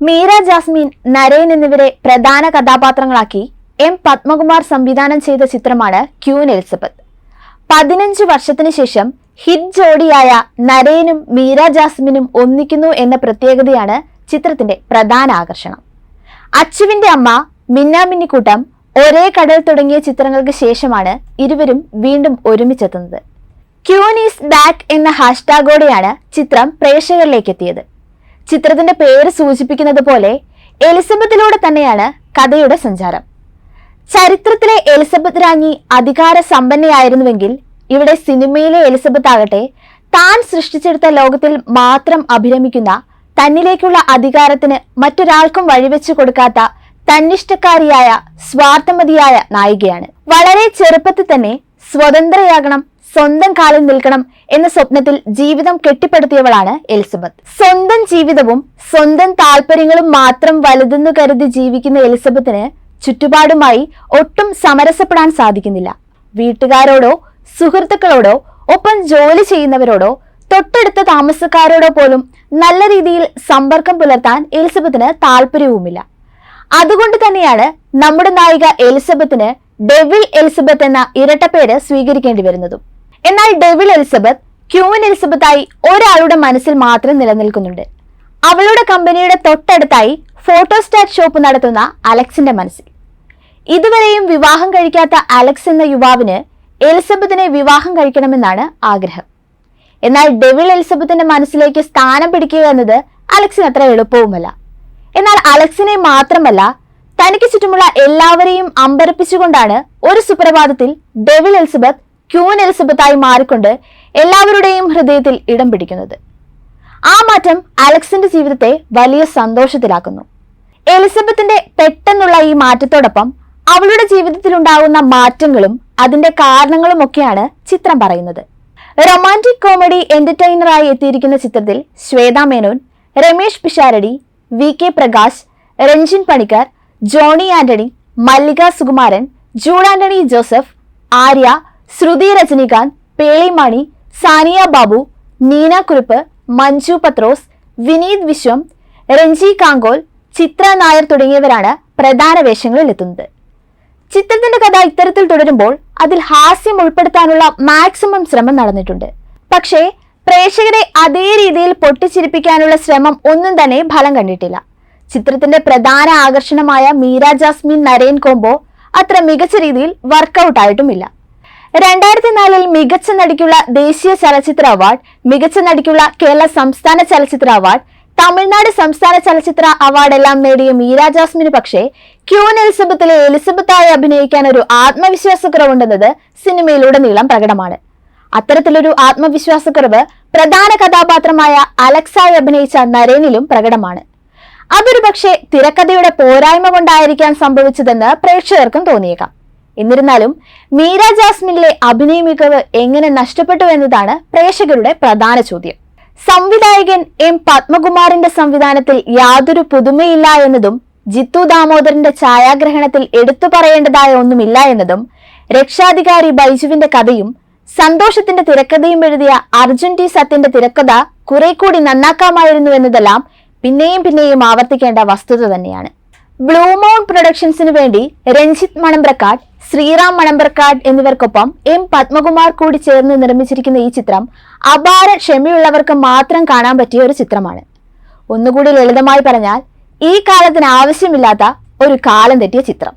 മീര ജാസ്മിൻ നരേൻ എന്നിവരെ പ്രധാന കഥാപാത്രങ്ങളാക്കി എം പത്മകുമാർ സംവിധാനം ചെയ്ത ചിത്രമാണ് ക്യൂൻ എലിസബത്ത്. പതിനഞ്ച് വർഷത്തിന് ശേഷം ഹിറ്റ് ജോഡിയായ നരേനും മീര ജാസ്മിനും ഒന്നിക്കുന്നു എന്ന പ്രത്യേകതയാണ് ചിത്രത്തിന്റെ പ്രധാന ആകർഷണം. അച്ചുവിന്റെ അമ്മ മിന്നാമിന്നിക്കൂട്ടം ഒരേ കടൽ തുടങ്ങിയ ചിത്രങ്ങൾക്ക് ശേഷമാണ് ഇരുവരും വീണ്ടും ഒരുമിച്ചെത്തുന്നത്. ക്യൂൻ ഈസ് ബാക്ക് എന്ന ഹാഷ്ടാഗോടെയാണ് ചിത്രം പ്രേക്ഷകരിലേക്ക് എത്തിയത് ചിത്രത്തിന്റെ പേര് സൂചിപ്പിക്കുന്നത് പോലെ എലിസബത്തിലൂടെ തന്നെയാണ് കഥയുടെ സഞ്ചാരം. ചരിത്രത്തിലെ എലിസബത്ത് രാജ്ഞി അധികാര സമ്പന്നയായിരുന്നുവെങ്കിൽ ഇവിടെ സിനിമയിലെ എലിസബത്ത് ആകട്ടെ താൻ സൃഷ്ടിച്ചെടുത്ത ലോകത്തിൽ മാത്രം അഭിരമിക്കുന്ന തന്നിലേക്കുള്ള അധികാരത്തിന് മറ്റൊരാൾക്കും വഴിവെച്ചു കൊടുക്കാത്ത തന്നിഷ്ടക്കാരിയായ സ്വാർത്ഥമതിയായ നായികയാണ്. വളരെ ചെറുപ്പത്തിൽ തന്നെ സ്വതന്ത്രയാകണം സ്വന്തം കാലിൽ നിൽക്കണം എന്ന സ്വപ്നത്തിൽ ജീവിതം കെട്ടിപ്പടുത്തിയവളാണ് എലിസബത്ത്. സ്വന്തം ജീവിതവും സ്വന്തം താല്പര്യങ്ങളും മാത്രം വലുതെന്നു കരുതി ജീവിക്കുന്ന എലിസബത്തിന് ചുറ്റുപാടുമായി ഒട്ടും സമരസപ്പെടാൻ സാധിക്കുന്നില്ല. വീട്ടുകാരോടോ സുഹൃത്തുക്കളോടോ ഒപ്പം ജോലി ചെയ്യുന്നവരോടോ തൊട്ടടുത്ത താമസക്കാരോടോ പോലും നല്ല രീതിയിൽ സമ്പർക്കം പുലർത്താൻ എലിസബത്തിന് താല്പര്യവുമില്ല. അതുകൊണ്ട് തന്നെയാണ് നമ്മുടെ നായിക എലിസബത്തിന് ഡെവിൽ എലിസബത്ത് എന്ന ഇരട്ടപ്പേര് സ്വീകരിക്കേണ്ടി വരുന്നതും. എന്നാൽ ഡെവിൽ എലിസബത്ത് ക്യൂൻ എലിസബത്തായി ഒരാളുടെ മനസ്സിൽ മാത്രം നിലനിൽക്കുന്നുണ്ട്. അവളുടെ കമ്പനിയുടെ തൊട്ടടുത്തായി ഫോട്ടോസ്റ്റാറ്റ് ഷോപ്പ് നടത്തുന്ന അലക്സിന്റെ മനസ്സിൽ. ഇതുവരെയും വിവാഹം കഴിക്കാത്ത അലക്സ് എന്ന യുവാവിന് എലിസബത്തിനെ വിവാഹം കഴിക്കണമെന്നാണ് ആഗ്രഹം. എന്നാൽ ഡെവിൽ എലിസബത്തിന്റെ മനസ്സിലേക്ക് സ്ഥാനം പിടിക്കുക എന്നത് അലക്സിന് അത്ര എളുപ്പവുമല്ല. എന്നാൽ അലക്സിനെ മാത്രമല്ല തനിക്ക് ചുറ്റുമുള്ള എല്ലാവരെയും അമ്പരപ്പിച്ചുകൊണ്ടാണ് ഒരു സുപ്രഭാതത്തിൽ ഡെവിൽ എലിസബത്ത് ക്യൂൻ എലിസബത്തായി മാറിക്കൊണ്ട് എല്ലാവരുടെയും ഹൃദയത്തിൽ ഇടം പിടിക്കുന്നത്. ആ മാറ്റം അലക്സിന്റെ ജീവിതത്തെ വലിയ സന്തോഷത്തിലാക്കുന്നു. എലിസബത്തിന്റെ പെട്ടെന്നുള്ള ഈ മാറ്റത്തോടൊപ്പം അവളുടെ ജീവിതത്തിൽ ഉണ്ടാകുന്ന മാറ്റങ്ങളും അതിന്റെ കാരണങ്ങളും ഒക്കെയാണ് ചിത്രം പറയുന്നത്. റൊമാന്റിക് കോമഡി എന്റർടൈനറായി എത്തിയിരിക്കുന്ന ചിത്രത്തിൽ ശ്വേതാ മേനോൻ രമേഷ് പിഷാരടി വി കെ പ്രകാശ് രഞ്ജിൻ പണിക്കർ ജോണി ആന്റണി മല്ലിക സുകുമാരൻ ജൂഡ് ആന്റണി ജോസഫ് ആര്യ ശ്രുതി രജനികാന്ത് പേളിമാണി സാനിയ ബാബു നീന കുറിപ്പ് മഞ്ജു പത്രോസ് വിനീത് വിശ്വം രഞ്ജി കാങ്കോൽ ചിത്ര നായർ തുടങ്ങിയവരാണ് പ്രധാന വേഷങ്ങളിൽ എത്തുന്നത് ചിത്രത്തിന്റെ കഥ ഇത്തരത്തിൽ തുടരുമ്പോൾ അതിൽ ഹാസ്യം ഉൾപ്പെടുത്താനുള്ള മാക്സിമം ശ്രമം നടന്നിട്ടുണ്ട്. പക്ഷേ പ്രേക്ഷകരെ അതേ രീതിയിൽ പൊട്ടിച്ചിരിപ്പിക്കാനുള്ള ശ്രമം ഒന്നും തന്നെ ഫലം കണ്ടിട്ടില്ല. ചിത്രത്തിന്റെ പ്രധാന ആകർഷണമായ മീര ജാസ്മിൻ നരേൻ കോംബോ അത്ര മികച്ച രീതിയിൽ വർക്കൗട്ട് ആയിട്ടുമില്ല. രണ്ടായിരത്തി നാലിൽ മികച്ച നടിക്കുള്ള ദേശീയ ചലച്ചിത്ര അവാർഡ് മികച്ച നടിക്കുള്ള കേരള സംസ്ഥാന ചലച്ചിത്ര അവാർഡ് തമിഴ്നാട് സംസ്ഥാന ചലച്ചിത്ര അവാർഡ് എല്ലാം നേടിയ മീര ജാസ്മിന് പക്ഷേ ക്യൂൻ എലിസബത്തിലെ എലിസബത്തായി അഭിനയിക്കാൻ ഒരു ആത്മവിശ്വാസക്കുറവുണ്ടെന്നത് സിനിമയിലുടനീളം പ്രകടമാണ്. അത്തരത്തിലൊരു ആത്മവിശ്വാസക്കുറവ് പ്രധാന കഥാപാത്രമായ അലക്സായി അഭിനയിച്ച നരേനിലും പ്രകടമാണ്. അതൊരു പക്ഷേ തിരക്കഥയുടെ പോരായ്മ കൊണ്ടായിരിക്കാൻ സംഭവിച്ചതെന്ന് പ്രേക്ഷകർക്കും തോന്നിയേക്കാം. എന്നിരുന്നാലും മീര ജാസ്മിനിലെ അഭിനയ മികവ് എങ്ങനെ നഷ്ടപ്പെട്ടു എന്നതാണ് പ്രേക്ഷകരുടെ പ്രധാന ചോദ്യം. സംവിധായകൻ എം പത്മകുമാറിന്റെ സംവിധാനത്തിൽ യാതൊരു പുതുമയില്ല എന്നതും ജിത്തു ദാമോദരന്റെ ഛായാഗ്രഹണത്തിൽ എടുത്തു പറയേണ്ടതായ ഒന്നുമില്ല എന്നതും രക്ഷാധികാരി ബൈജുവിന്റെ കഥയും സന്തോഷത്തിന്റെ തിരക്കഥയും എഴുതിയ അർജുൻ ടി സത്യന്റെ തിരക്കഥ കുറെ കൂടി നന്നാക്കാമായിരുന്നു എന്നതെല്ലാം പിന്നെയും പിന്നെയും ആവർത്തിക്കേണ്ട വസ്തുത തന്നെയാണ്. ബ്ലൂ മൗണ്ട് പ്രൊഡക്ഷൻസിനു വേണ്ടി രഞ്ജിത്ത് മണമ്പ്രക്കാട് ശ്രീറാം മണമ്പർക്കാട് എന്നിവർക്കൊപ്പം എം പത്മകുമാർ കൂടി ചേർന്ന് നിർമ്മിച്ചിരിക്കുന്ന ഈ ചിത്രം അപാര ക്ഷമയുള്ളവർക്ക് മാത്രം കാണാൻ പറ്റിയ ഒരു ചിത്രമാണ്. ഒന്നുകൂടി ലളിതമായി പറഞ്ഞാൽ ഈ കാലത്തിന് ആവശ്യമില്ലാത്ത ഒരു കാലം തെറ്റിയ ചിത്രം.